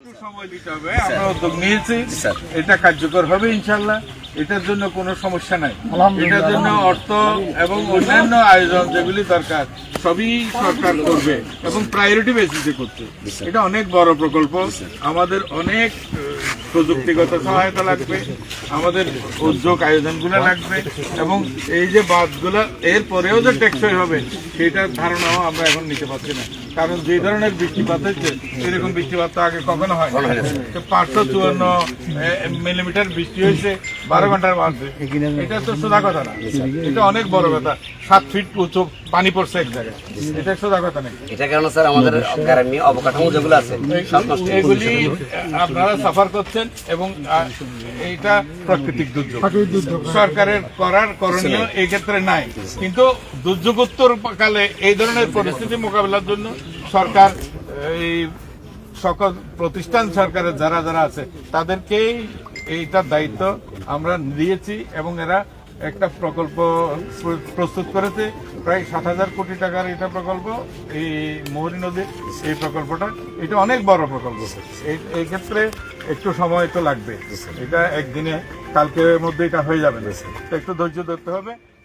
একটু সময় দিতে হবে আমরা উদ্যোগ নিয়েছি। এটা কার্যকর হবে ইনশাল্লাহ। এটার জন্য কোনো সমস্যা নাই। এটার জন্য অর্থ এবং অন্যান্য আয়োজন যেগুলি দরকার সবই সরকার করবে এবং প্রায়োরিটি বেসিসে করছে। এটা অনেক বড় প্রকল্প। আমাদের অনেক প্রযুক্তিগত সহায়তা লাগবে, আমাদের উদ্যোগ আয়োজনগুলো লাগবে, এবং এই যে বাঁধগুলো এর পরেও যে টেকসই হবে সেটার ধারণাও আমরা এখন নিতে পারছি না। কারণ যে ধরনের বৃষ্টিপাত হচ্ছে এরকম বৃষ্টিপাত তো আগে কখনো হয় তো পাঁচশো চুয়ান্ন মিলিমিটার বৃষ্টি হয়েছে, বারো ঘণ্টার মধ্যে এটা তো সোজা কথা না। এটা অনেক বড় কথা সাত ফিট উঁচু পানি পড়ছে এক জায়গায়। এটা সোজা কথা নেই এটা কারণে স্যার আমাদের গ্রামীণ অবকাঠামো যেগুলো আছে এগুলি আপনারা সাফার করছেন এবং এইটা প্রাকৃতিক দুর্যোগ। সরকারের করার করণীয় এই ক্ষেত্রে নাই। কিন্তু দুর্যোগোত্তর কালে এই ধরনের পরিস্থিতি মোকাবিলার জন্য সরকার এই সকল প্রতিষ্ঠান সরকারের যারা যারা আছে তাদেরকেই এইটার দায়িত্ব আমরা দিয়েছি এবং এরা একটা প্রকল্প প্রস্তুত করেছে। প্রায় সাত হাজার কোটি টাকার এটা প্রকল্প। এই মোহরী নদীর এই প্রকল্পটা, এটা অনেক বড় প্রকল্প। এই- ক্ষেত্রে একটু সময় তো লাগবে। এটা একদিনে, কালকের মধ্যে এটা হয়ে যাবে। একটু ধৈর্য ধরতে হবে।